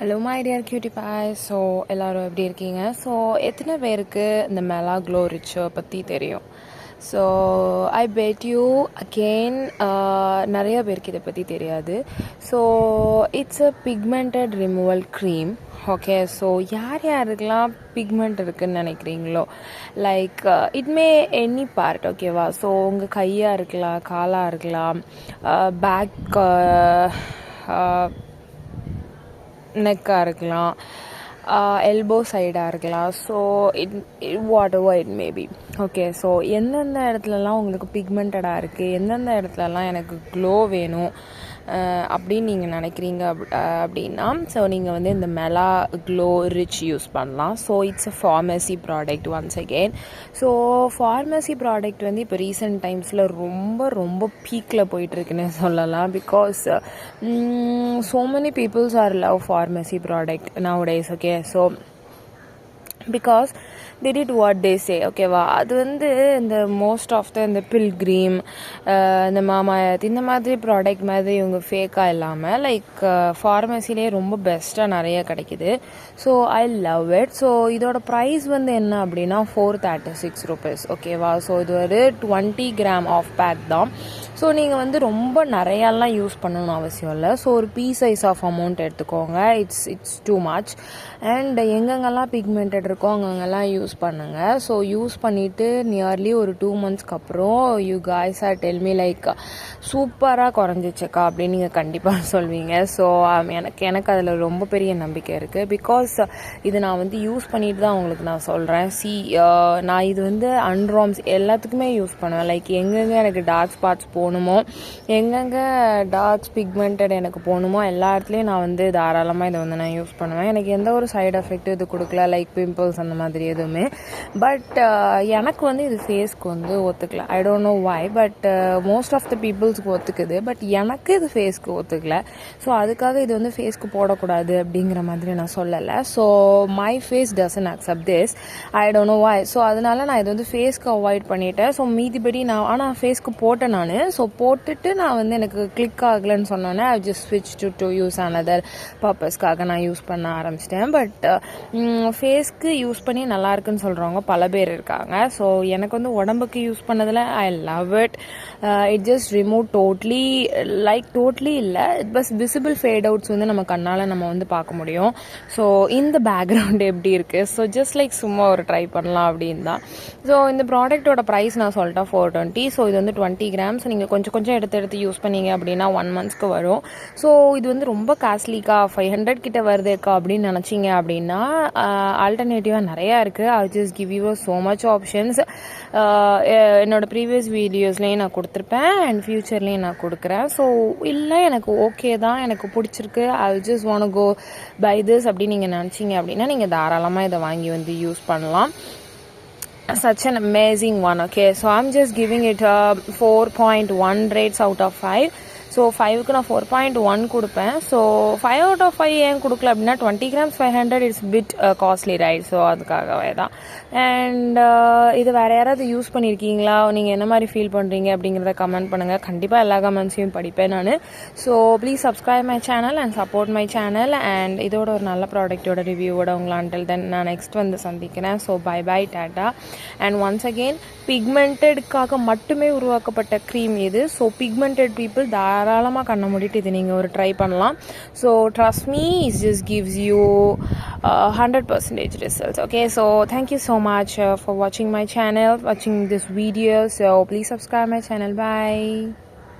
Hello my dear cutie boy so எல்லோரும் எப்படி இருக்கீங்க? ஸோ எத்தனை பேருக்கு இந்த மெலா க்ளோ ரிச்சோ பற்றி தெரியும்? So I bet you again நிறைய பேருக்கு இதை பற்றி தெரியாது. So it's a pigmented removal cream okay so யார் யாருக்கெல்லாம் பிக்மெண்ட் இருக்குதுன்னு நினைக்கிறீங்களோ? Like it may any part ஓகேவா ஸோ உங்கள் கையாக இருக்கலாம் காலாக இருக்கலாம் பேக் நெக்காக இருக்கலாம். எல்போ சைடாக இருக்கலாம். So it whatever it maybe okay so எந்தெந்த இடத்துலலாம் உங்களுக்கு பிக்மெண்டடாக இருக்குது எந்தெந்த இடத்துலலாம் எனக்கு க்ளோ வேணும்? அப்படின்னு நீங்கள் நினைக்கிறீங்க அப் அப்படின்னா ஸோ நீங்கள் வந்து இந்த மெலா க்ளோ ரிச் யூஸ் பண்ணலாம். So it's a pharmacy product once again so pharmacy product வந்து இப்போ ரீசெண்ட் டைம்ஸில் ரொம்ப ரொம்ப பீக்கில் போயிட்டுருக்குன்னு சொல்லலாம். Because so many peoples are love pharmacy product nowadays okay so because the did what they say ஓகேவா அது வந்து இந்த மோஸ்ட் ஆஃப் த இந்த பில்கிரீம் இந்த மாமாயத் இந்த மாதிரி ப்ராடக்ட் மாதிரி இவங்க ஃபேக்காக இல்லாமல் லைக் ஃபார்மசிலே ரொம்ப பெஸ்ட்டாக நிறைய கிடைக்கிது. So I love it so இதோட ப்ரைஸ் வந்து என்ன அப்படின்னா ஃபோர் தேர்ட்டி சிக்ஸ் ருபீஸ் ஓகேவா ஸோ இது ஒரு டுவெண்ட்டி கிராம் ஆஃப் பேக் தான். ஸோ நீங்கள் வந்து ரொம்ப நிறையாலாம் யூஸ் பண்ணணும்னு அவசியம் இல்லை. ஸோ ஒரு பீ சைஸ் ஆஃப் அமௌண்ட் எடுத்துக்கோங்க. It's it's too much and எங்கெங்கெல்லாம் பிக்மெண்டட் இருக்கோ அங்கங்கெல்லாம் யூஸ் பண்ணுங்கள் ஸோ யூஸ் பண்ணிவிட்டு நியர்லி ஒரு டூ மந்த்ஸ்க்கு அப்புறம் you guys are tell me like சூப்பராக குறைஞ்சிச்சக்கா அப்படின்னு நீங்கள் கண்டிப்பாக சொல்வீங்க. ஸோ um, எனக்கு எனக்கு அதில் ரொம்ப பெரிய நம்பிக்கை இருக்குது பிகாஸ் இது நான் வந்து யூஸ் பண்ணிட்டு தான் உங்களுக்கு நான் சொல்கிறேன் சி uh, நான் இது வந்து அன்ராம்ஸ் எல்லாத்துக்குமே யூஸ் பண்ணுவேன். லைக் எங்கெங்கே எனக்கு டார்க் ஸ்பாட்ஸ் போகணுமோ எங்கெங்கே டார்க்ஸ் பிக்மெண்டட் எனக்கு போகணுமோ எல்லா இடத்துலையும் நான் வந்து தாராளமாக இதை வந்து நான் யூஸ் பண்ணுவேன். எனக்கு எந்த ஒரு சைடு எஃபெக்ட் இது கொடுக்கல. லைக் பிம்பிள்ஸ் அந்த மாதிரி எதுவுமே. பட் uh, எனக்கு வந்து இது ஃபேஸ்க்கு வந்து ஒத்துக்கல. I don't know why but most of the பீப்புள்ஸ்க்கு ஒத்துக்குது. பட் எனக்கு இது ஃபேஸ்க்கு ஒத்துக்கல. ஸோ அதுக்காக இது வந்து ஃபேஸ்க்கு போடக்கூடாது அப்படிங்கிற மாதிரி நான் சொல்லலை. So my face doesn't accept this I don't know why so அதனால நான் இது வந்து ஃபேஸ்க்கு அவாய்ட் பண்ணிட்டேன். ஸோ மீதிபடி நான் ஆனால் ஃபேஸ்க்கு போட்டேன் நான். ஸோ போட்டுட்டு நான் வந்து எனக்கு கிளிக் ஆகலைன்னு சொன்னோன்னே ஐ ஜஸ்ட் ஸ்விட்ச் டு டு யூஸ் அனதர் பர்பஸ்க்காக நான் யூஸ் பண்ண ஆரம்பிச்சிட்டேன். பட் uh, ஃபேஸ்க்கு யூஸ் பண்ணி நல்லா இருக்குன்னு சொல்கிறவங்க பல பேர் இருக்காங்க. ஸோ எனக்கு வந்து உடம்புக்கு யூஸ் பண்ணதில் I love it it just remove totally like totally இல்லை. It bus visible fade outs வந்து நம்ம கண்ணால் நம்ம வந்து பார்க்க முடியும். ஸோ இந்த பேக்ரவுண்ட் எப்படி இருக்குது ஸோ ஜஸ்ட் லைக் சும்மா ஒரு ட்ரை பண்ணலாம் அப்படின்னு தான். ஸோ இந்த ப்ராடக்ட்டோட ப்ரைஸ் நான் சொல்லிட்டேன் ஃபோர் டுவெண்ட்டி ஸோ இது வந்து டுவெண்ட்டி கிராம்ஸ் நீங்கள் கொஞ்சம் கொஞ்சம் எடுத்து எடுத்து யூஸ் பண்ணீங்க அப்படின்னா ஒன் மந்த்ஸ்க்கு வரும். ஸோ இது வந்து ரொம்ப காஸ்ட்லிக்கா ஃபைவ் ஹண்ட்ரட் கிட்ட வருதுக்கா அப்படின்னு நினச்சிங்க அப்படின்னா uh, ஆல்டர்னேட்டிவாக நிறையா இருக்குது I just give you so much options என்னோட ப்ரீவியஸ் வீடியோஸ்லேயும் நான் கொடுத்துருப்பேன். அண்ட் ஃப்யூச்சர்லேயும் நான் கொடுக்குறேன். ஸோ இல்லை எனக்கு ஓகே தான். எனக்கு பிடிச்சிருக்கு. I just one go by this அப்படின்னு நீங்கள் நினச்சிங்க அப்படின்னா நீங்கள் தாராளமாக இதை வாங்கி வந்து யூஸ் பண்ணலாம். Such an amazing one okay? So i'm just giving it uh, a 4.1 rates out of 5 so ஃபைவுக்கு நான் ஃபோர் பாயிண்ட் ஒன் கொடுப்பேன். So five out of five ஏன் கொடுக்கல அப்படின்னா twenty grams five hundred it's bit costly right so அதுக்காகவே தான். And uh, இது வேறு யாராவது யூஸ் பண்ணியிருக்கீங்களா நீங்கள் என்ன மாதிரி ஃபீல் பண்ணுறீங்க அப்படிங்கிறத கமெண்ட் பண்ணுங்கள் கண்டிப்பாக எல்லா கமெண்ட்ஸையும் படிப்பேன் நான். So please subscribe my channel and support my channel and இதோட ஒரு நல்ல ப்ராடக்ட்டோட ரிவ்யூவோட உங்களை அண்டில் தென் நான் நெக்ஸ்ட் வந்து சந்திக்கிறேன். So bye bye tata and once again பிக்மெண்டடுக்காக மட்டுமே உருவாக்கப்பட்ட க்ரீம் இது ஸோ பிக்மெண்டட் பீப்புள் தாராளமாக கண்ண மூடிட்டு இது நீங்கள் ஒரு ட்ரை பண்ணலாம். So trust me is just gives you hundred percentage results okay so thank you so much for வாட்சிங் மை சேனல் வாட்சிங் this video so please subscribe my channel by